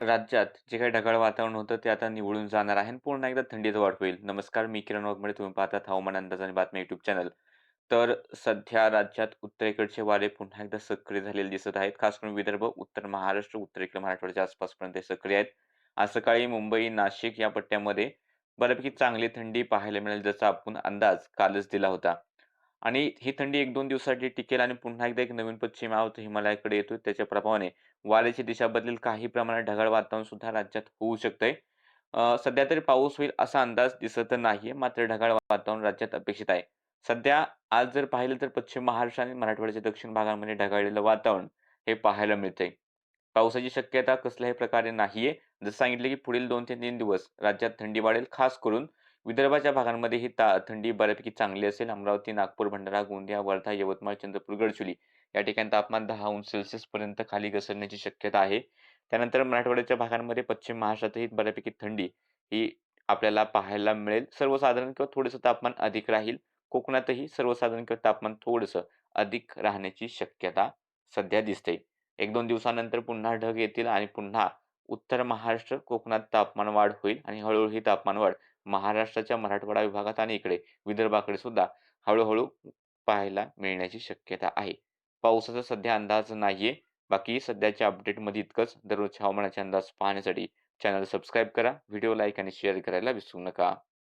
राज्यात जे काही ढगाळ वातावरण होतं ते आता निवळून जाणार आहे आणि पुन्हा एकदा थंडीत वाढ होईल. नमस्कार, मी किरण वाघमारे. तुम्ही पाहतात हवामान अंदाज आणि बातम्या युट्यूब चॅनल. तर सध्या राज्यात उत्तरेकडचे वारे पुन्हा एकदा सक्रिय झालेले दिसत आहेत. खास करून विदर्भ, उत्तर महाराष्ट्र, उत्तरेकडे मराठवाड्याच्या आसपासपर्यंत ते सक्रिय आहेत. आज सकाळी मुंबई, नाशिक या पट्ट्यामध्ये बऱ्यापैकी चांगली थंडी पाहायला मिळेल, जसा आपण अंदाज कालच दिला होता. आणि ही थंडी 1-2 दिवसासाठी टिकेल आणि पुन्हा एकदा एक नवीन पश्चिम आवत हिमालयाकडे येतोय. त्याच्या प्रभावाने वाऱ्याची दिशा बदलेल. काही प्रमाणात ढगाळ वातावरण सुद्धा राज्यात होऊ शकतंय. सध्या तरी पाऊस होईल असा अंदाज दिसत नाहीये. मात्र ढगाळ वातावरण राज्यात अपेक्षित आहे. सध्या आज जर पाहिलं तर पश्चिम महाराष्ट्र आणि मराठवाड्याच्या दक्षिण भागामध्ये ढगाळलेलं वातावरण हे पाहायला मिळतंय. पावसाची शक्यता कसल्याही प्रकारे नाहीये. जसं सांगितलं की पुढील दोन ते तीन दिवस राज्यात थंडी वाढेल. खास करून विदर्भाच्या भागांमध्ये ही ता थंडी बऱ्यापैकी चांगली असेल. अमरावती, नागपूर, भंडारा, गोंदिया, वर्धा, यवतमाळ, चंद्रपूर, गडचिरोली या ठिकाणी तापमान दहा अंश सेल्सिअस पर्यंत खाली घसरण्याची शक्यता आहे. त्यानंतर मराठवाड्याच्या भागांमध्ये पश्चिम महाराष्ट्रातही बऱ्यापैकी थंडी ही आपल्याला पाहायला मिळेल. सर्वसाधारण किंवा थोडंसं तापमान अधिक राहील. कोकणातही सर्वसाधारण किंवा तापमान थोडंसं अधिक राहण्याची शक्यता सध्या दिसते. 1-2 दिवसानंतर पुन्हा ढग येतील आणि पुन्हा उत्तर महाराष्ट्र, कोकणात तापमान वाढ होईल आणि हळूहळू ही तापमान वाढ महाराष्ट्राच्या मराठवाडा विभागात आणि इकडे विदर्भाकडे सुद्धा हळूहळू पाहायला मिळण्याची शक्यता आहे. पावसाचा सध्या अंदाज नाहीये. बाकी सध्याच्या अपडेटमध्ये इतकंच. दररोजच्या हवामानाचे अंदाज पाहण्यासाठी चॅनल सबस्क्राईब करा. व्हिडिओ लाईक आणि शेअर करायला विसरू नका.